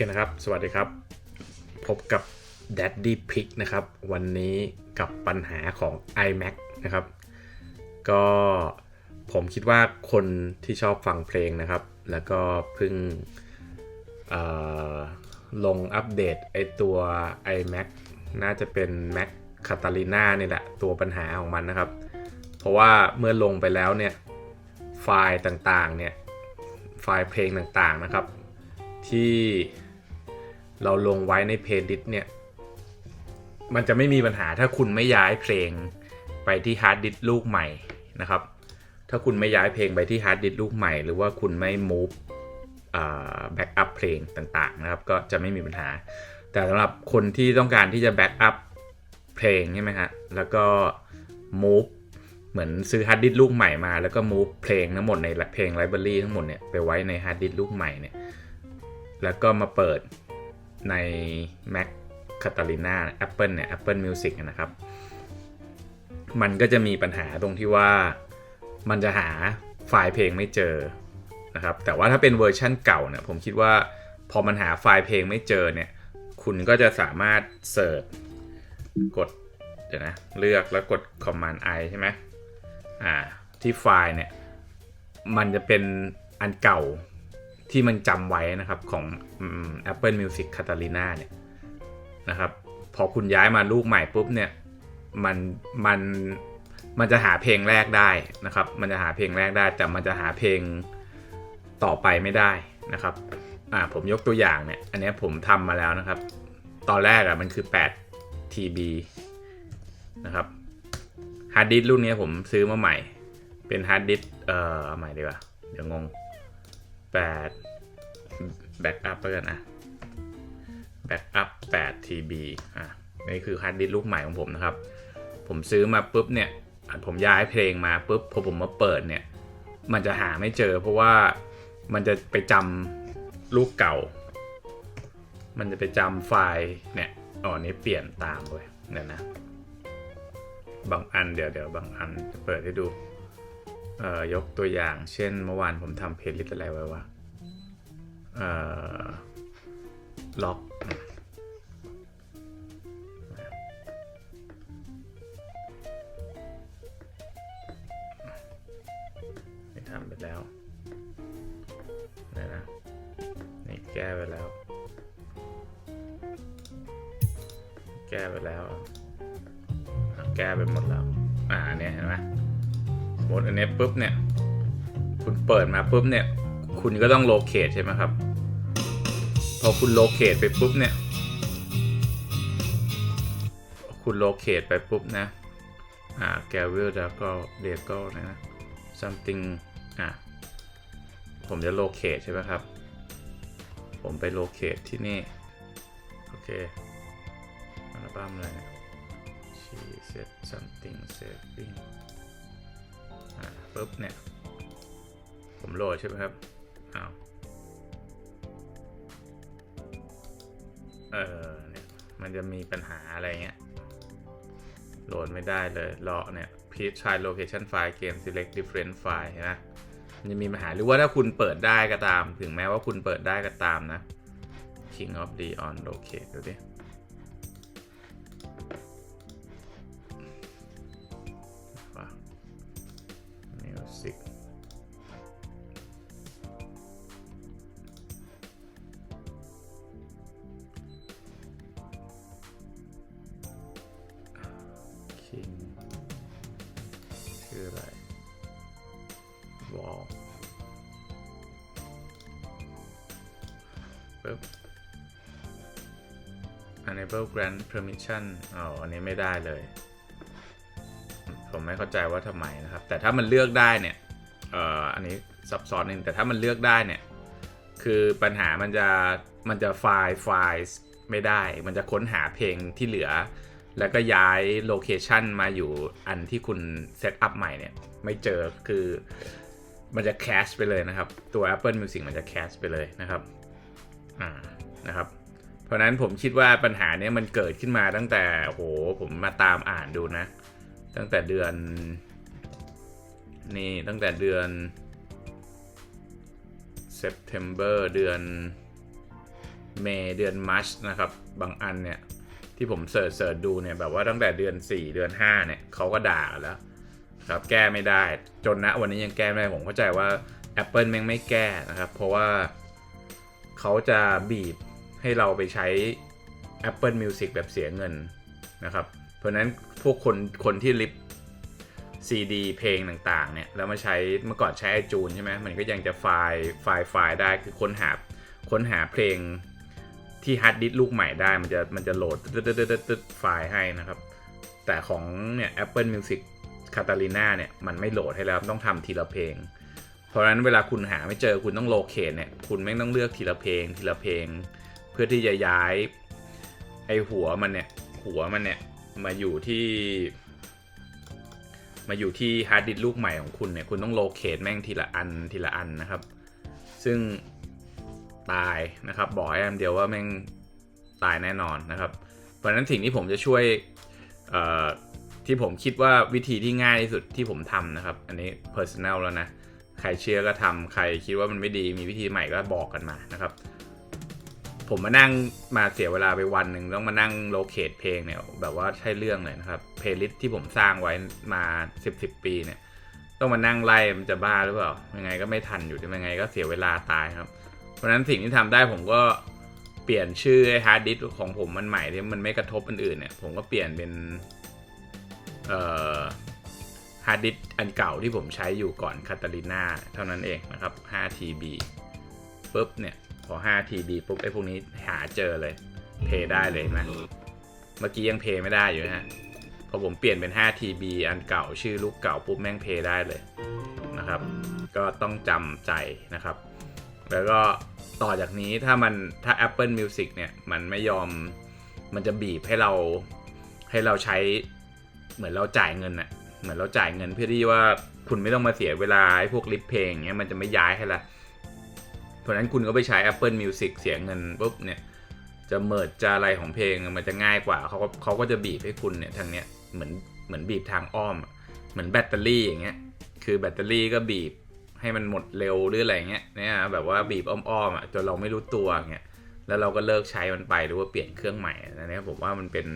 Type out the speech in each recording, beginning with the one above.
คนะครับ สวัสดีครับ พบกับ Daddy Pick นะครับ วันนี้กับปัญหาของ iMac นะครับ ก็ผมคิดว่าคนที่ชอบฟังเพลงนะครับ แล้วก็เพิ่งลงอัปเดตไอตัว iMac น่าจะเป็น Mac Catalina นี่แหละ ตัวปัญหาของมันนะครับ เพราะว่าเมื่อลงไปแล้วเนี่ย ไฟล์ต่างๆเนี่ย ไฟล์เพลงต่างๆนะครับที่ เราลงไว้ในเพลย์ลิสต์เนี่ย มันจะไม่มีปัญหาถ้าคุณไม่ย้ายเพลงไปที่ฮาร์ดดิสก์ลูกใหม่นะครับ ถ้าคุณไม่ย้ายเพลงไปที่ฮาร์ดดิสก์ลูกใหม่ หรือว่าคุณไม่ move แบ็กอัพเพลงต่างๆนะครับ ก็จะไม่มีปัญหา แต่สำหรับคนที่ต้องการที่จะแบ็กอัพเพลงใช่ไหมฮะ แล้วก็ move เหมือนซื้อฮาร์ดดิสก์ลูกใหม่มา แล้วก็ move เพลงทั้งหมดในเพลงไลบรารีทั้งหมดเนี่ยไปไว้ในฮาร์ดดิสก์ลูกใหม่เนี่ย แล้วก็มาเปิด ใน Mac Catalina Apple เนี่ย Apple Music นะครับ มันก็จะมีปัญหาตรงที่ว่ามันจะหาไฟล์เพลงไม่เจอนะครับ แต่ว่าถ้าเป็นเวอร์ชั่นเก่าเนี่ยผมคิดว่าพอมันหาไฟล์เพลงไม่เจอเนี่ย คุณก็จะสามารถเสิร์ชกดเดี๋ยวนะ เลือกแล้วกด Command I ใช่ไหมอ่าที่ไฟล์เนี่ย มันจะเป็นอันเก่า ที่มันจำไว้นะครับของ Apple Music Catalina เนี่ยนะครับพอคุณย้ายมาลูกใหม่ปุ๊บเนี่ยมันมันมันจะหาเพลงแรกได้นะครับ มันจะหาเพลงแรกได้ แต่มันจะหาเพลงต่อไปไม่ได้นะครับอ่าผมยกตัวอย่างเนี่ยอันนี้ผมทำมาแล้วนะครับ ตอนแรกอะ่ะมันคือ 8 TB นะครับฮาร์ดดิสก์รุ่นนี้ผมซื้อมาใหม่ เป็นฮาร์ดดิสก์เอ่อใหม่ดีกว่าเดี๋ยวงง 8แบ็กอัพแล้วกันอะแบ็กอัพ8 TB อะนี่คือฮาร์ดดิสก์ลูกใหม่ของผมนะครับ ผมซื้อมาปุ๊บเนี่ย ผมย้ายเพลงมาปุ๊บพอผมมาเปิดเนี่ย มันจะหาไม่เจอ เพราะว่ามันจะไปจำลูกเก่า มันจะไปจำไฟล์เนี่ยอ๋อนี่เปลี่ยนตามเลยเนี่ยนะ บางอันเดี๋ยวเดี๋ยวบางอันจะเปิดให้ดู เอ่อยกตัวอย่าง เช่นเมื่อวานผมทำเพลย์ลิสต์อะไรไว้วะเอ่อล็อกทำไปแล้วนี่นะนี่แก้ไปแล้ว แก้ไปแล้ว แก้ไปหมดแล้ว อ่าเนี่ยเห็นไหม มมติอันนี้ปุ๊บเนี่ย คุณเปิดมาปุ๊บเนี่ย คุณก็ต้องโลเคทใช่ไหมครับ พอคุณโลเคทไปปุ๊บเนี่ย คุณโลเคทไปปุ๊บนะ อ่าแกวิลแล้วก็เดก็นะ something อะผมจะโลเคทใช่ไหมครับ ผมไปโลเคทที่นี่ โอเคอัลบั้มอะไรเนี่ย she said something saving ปุ๊บเนี่ย ผมโหลดใช่ไหมครับอ้าวเออเนี่ยมันจะมีปัญหาอะไรเงี้ยโหลดไม่ได้เลยรอเนี่ย please try location file again select different file นไหมมันจะมีปัญหาหรือว่าถ้าคุณเปิดได้ก็ตาม ถึงแม้ว่าคุณเปิดได้ก็ตามนะ king of the on locate ดูดิ music คิงชื่ออะไรวอลปึ๊บ enable grant permission อ๋อ อันนี้ไม่ได้เลย ไม่เข้าใจว่าทำไมนะครับ แต่ถ้ามันเลือกได้เนี่ยเอ่ออันนี้ซับซ้อนนึงแต่ถ้ามันเลือกได้เนี่ยคือปัญหามันจะมันจะไฟล์ไฟล์ไม่ได้ มันจะค้นหาเพลงที่เหลือ แล้วก็ย้ายโลเคชันมาอยู่อันที่คุณเซตอัพใหม่เนี่ยไม่เจอคือมันจะแคชไปเลยนะครับ ตัว Apple Music มันจะแคชไปเลยนะครับอ่านะครับ เพราะนั้นผมคิดว่าปัญหาเนี้ยมันเกิดขึ้นมาตั้งแต่โหผมมาตามอ่านดูนะ ตั้งแต่เดือน นี่ตั้งแต่เดือน September เดือนเมย์เดือนมัชนะครับ บางอันเนี่ย ที่ผมเสิร์ชเสิร์ชดูเนี่ย แบบว่าตั้งแต่เดือน 4 เดือน 5 เนี่ยเขาก็ด่าแล้วครับแก้ไม่ได้จนณวันนี้ยังแก้ไม่ได้ผมเข้าใจว่า Apple แม่งไม่แก้นะครับ เพราะว่าเขาจะบีบให้เราไปใช้ Apple Music แบบเสียเงินนะครับ เพราะนั้น พวกคนคนที่ลิฟ CD เพลงต่างๆเนี่ยแล้วมาใช้เมื่อก่อนใช้ iTunes ใช่ไหมมันก็ยังจะไฟล์ไฟล์ไฟล์ได้คือค้นหาค้นหาเพลงที่ฮาร์ดดิสลูกใหม่ได้มันจะมันจะโหลดตึ๊ดตึ๊ดติดติดติดไฟล์ให้นะครับ แต่ของเนี่ย Apple Music Catalina เนี่ยมันไม่โหลดให้แล้วต้องทำทีละเพลง เพราะฉะนั้นเวลาคุณหาไม่เจอคุณต้องโลเคทเนี่ยคุณไม่ต้องเลือกทีละเพลงทีละเพลง เพื่อที่จะย้ายไอหัวมันเนี่ยหัวมันเนี่ย มาอยู่ที่ มาอยู่ที่ฮาร์ดดิสก์ลูกใหม่ของคุณเนี่ย คุณต้องโลเคทแม่งทีละอันทีละอันนะครับ ซึ่งตายนะครับ บอกให้อันเดียวว่าแม่งตายแน่นอนนะครับ เพราะนั้นสิ่งที่ผมจะช่วยที่ผมคิดว่าวิธีที่ง่ายที่สุดที่ผมทำนะครับ อันนี้ personal แล้วนะ ใครเชื่อก็ทำใครคิดว่ามันไม่ดีมีวิธีใหม่ก็บอกกันมานะครับ ผมมานั่งมาเสียเวลาไปวันหนึ่งต้องมานั่งโลเคทเพลงเนี่ยแบบว่าใช่เรื่องเลยนะครับเพลย์ลิสต์ที่ผมสร้างไว้มา10 10ปีเนี่ย ต้องมานั่งไล่มันจะบ้าหรือเปล่ายังไงก็ไม่ทันอยู่ยังไงก็เสียเวลาตายครับ เพราะฉะนั้นสิ่งที่ทำได้ผมก็เปลี่ยนชื่อฮาร์ดดิสของผมมันใหม่ที่มันไม่กระทบอันอื่นเนี่ย ผมก็เปลี่ยนเป็นเอ่อฮาร์ดดิสอันเก่าที่ผมใช้อยู่ก่อนคาตาลิน่าเท่านั้นเองนะครับ 5 TB ปุ๊บเนี่ย อ5 TB ปุ๊บไอ้พวกนี้หาเจอเลย เพย์ได้เลยเห็นไหมเมื่อกี้ยังเพย์ไม่ได้อยู่นะฮะพอผมเปลี่ยนเป็น5 TB อันเก่าชื่อลูกเก่าปุ๊บแม่งเพย์ได้เลยนะครับ ก็ต้องจำใจนะครับ แล้วก็ต่อจากนี้ถ้ามันถ้า Apple Music เนี่ยมันไม่ยอมมันจะบีบให้เราให้เราใช้เหมือนเราจ่ายเงินอะเหมือนเราจ่ายเงินเพื่อที่ว่าคุณไม่ต้องมาเสียเวลาไอ้พวกลิฟเพลงเงี้ยมันจะไม่ย้ายให้ละ เพราะนั้นคุณก็ไปใช้ Apple Music เสียเงินปุ๊บเนี่ยจะเมิดจะอะไรของเพลงมันจะง่ายกว่าเขาก็เขาก็จะบีบให้คุณเนี่ยทางเนี้ยเหมือนเหมือนบีบทางอ้อม เหมือนแบตเตอรี่อย่างเงี้ยคือแบตเตอรี่ก็บีบให้มันหมดเร็วหรืออะไรเงี้ยเนี่ยแบบว่าบีบอ้อมๆอะจนเราไม่รู้ตัวเงี้ยแล้วเราก็เลิกใช้มันไปหรือว่าเปลี่ยนเครื่องใหม่อันนี้ผมว่ามันเป็น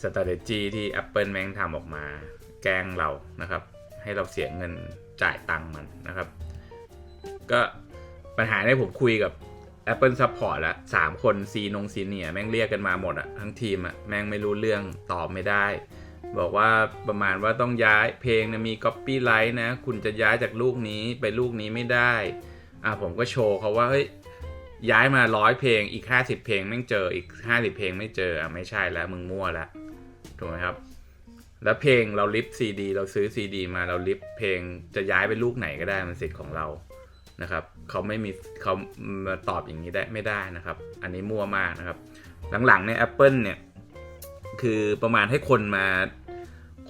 strategy ที่ Apple แม่งทำออกมา แกล้งเรานะครับ ให้เราเสียเงินจ่ายตังค์มันนะครับ ก็ ปัญหาเนี่ผมคุยกับ Apple Support ละสามคนซีนงซีเนียแม่งเรียกกันมาหมดอะทั้งทีมอะแม่งไม่รู้เรื่องตอบไม่ได้ บอกว่าประมาณว่าต้องย้ายเพลงนะมี copyright นะ คุณจะย้ายจากลูกนี้ไปลูกนี้ไม่ได้ อะผมก็โชว์เขาว่า เฮ้ย ย้ายมาร้อยเพลงอีก 50 เพลงแม่งเจออีก 50 เพลงไม่เจออะไม่ใช่แล้วมึงมั่วแล้วถูกไหมครับแล้วเพลงเราลิฟซีดีเราซื้อซีดีมาเราลิฟเพลงจะย้ายไปลูกไหนก็ได้มันสิทธิ์ของเรานะครับ เขาไม่มีเขาตอบอย่างนี้ได้ไม่ได้นะครับ อันนี้มั่วมากนะครับ หลังๆเนี่ย Apple เนี่ยคือประมาณให้คนมา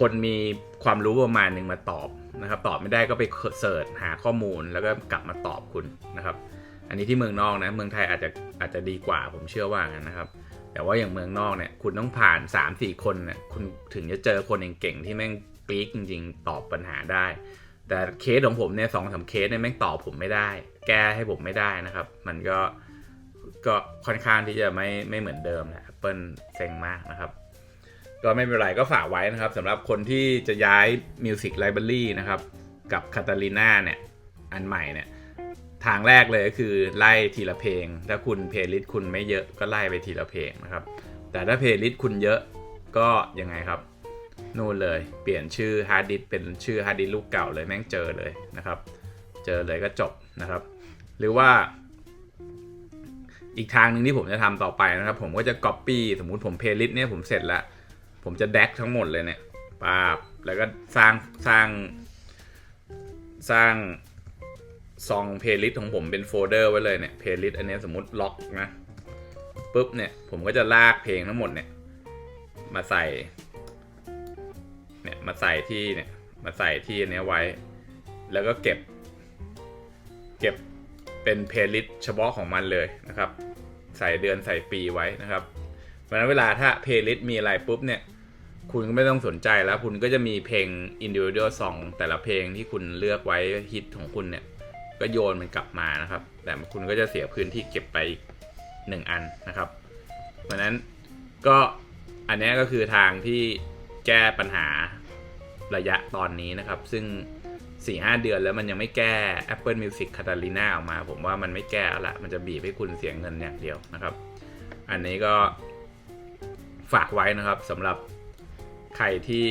คนมีความรู้ประมาณหนึ่งมาตอบนะครับ ตอบไม่ได้ก็ไปเสิร์ชหาข้อมูลแล้วก็กลับมาตอบคุณนะครับ อันนี้ที่เมืองนอกนะเมืองไทยอาจจะอาจจะดีกว่าผมเชื่อว่างั้นนะครับ แต่ว่าอย่างเมืองนอกเนี่ยคุณต้องผ่าน 3-4 คนเนี่ยคุณถึงจะเจอคนเก่งๆที่แม่งปีกจริง ๆ ตอบปัญหาได้ แต่เคสของผมเนี่ยสองสามเคสเนี่ยแม่งตอบผมไม่ได้ แก้ให้ผมไม่ได้นะครับ มันก็ก็ค่อนข้างที่จะไม่ไม่เหมือนเดิมนะ Apple เซ็งมากนะครับ ก็ไม่เป็นไรก็ฝากไว้นะครับสำหรับคนที่จะย้าย Music Library นะครับ กับ Catalina เนี่ย อันใหม่เนี่ย ทางแรกเลยก็คือไล่ทีละเพลง ถ้าคุณเพลย์ลิสต์คุณไม่เยอะก็ไล่ไปทีละเพลงนะครับ แต่ถ้าเพลย์ลิสต์คุณเยอะก็ยังไงครับ นู่นเลย เปลี่ยนชื่อฮาร์ดดิสเป็นชื่อฮาร์ดดิสลูกเก่าเลยแม่งเจอเลยนะครับ เจอเลยก็จบนะครับ หรือว่า อีกทางหนึ่งที่ผมจะทำต่อไปนะครับ ผมก็จะ Copy สมมุติผมเพลย์ลิสต์เนี่ยผมเสร็จแล้ว ผมจะแดกทั้งหมดเลยเนี่ยปาบแล้วก็สร้างสร้างสร้างซองเพลย์ลิสต์ของผมเป็นโฟลเดอร์ไว้เลยเนี่ยเพลย์ลิสต์อันนี้สมมติล็อกนะปุ๊บเนี่ยผมก็จะลากเพลงทั้งหมดเนี่ยมาใส่ เนี่ยมาใส่ที่เนี่ยมาใส่ที่อันเนี้ยไว้ แล้วก็เก็บ เก็บเป็นเพลย์ลิสต์เฉพาะของมันเลยนะครับ ใส่เดือนใส่ปีไว้นะครับเพราะฉะนั้นเวลาถ้าเพลย์ลิสต์มีอะไรปุ๊บเนี่ยคุณก็ไม่ต้องสนใจแล้วคุณก็จะมีเพลง individual song แต่ละเพลงที่คุณเลือกไว้ฮิตของคุณเนี่ยก็โยนมันกลับมานะครับ แต่คุณก็จะเสียพื้นที่เก็บไป1อันนะครับ เพราะฉะนั้นก็อันนี้ก็คือทางที่ แก้ปัญหาระยะตอนนี้นะครับ ซึ่ง 4-5 เดือนแล้วมันยังไม่แก้ Apple Music Catalina ออกมา ผมว่ามันไม่แก้แล้วละมันจะบีบให้คุณเสียเงินอย่างเดียวนะครับ อันนี้ก็ฝากไว้นะครับสำหรับใครที่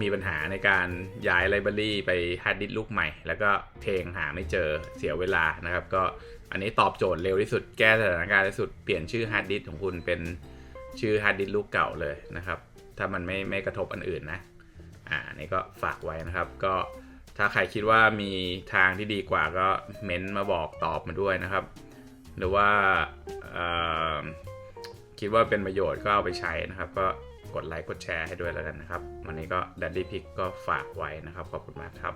มีปัญหาในการย้ายไลบรารีไปฮาร์ดดิสก์ลูกใหม่ แล้วก็เพลงหาไม่เจอเสียเวลานะครับ ก็อันนี้ตอบโจทย์เร็วที่สุดแก้สถานการณ์ที่สุดเปลี่ยนชื่อฮาร์ดดิสก์ของคุณเป็นชื่อฮาร์ดดิสก์ลูกเก่าเลยนะครับ ถ้ามันไม่ไม่กระทบอันอื่นนะอ่านี่ก็ฝากไว้นะครับ ก็ถ้าใครคิดว่ามีทางที่ดีกว่าก็เม้นต์มาบอกตอบมาด้วยนะครับ หรือว่าอ่อคิดว่าเป็นประโยชน์ก็เอาไปใช้นะครับ ก็กดไลค์กดแชร์ให้ด้วยแล้วกันนะครับ วันนี้ก็ดัดดี้พิกก็ฝากไว้นะครับ ขอบคุณมากครับ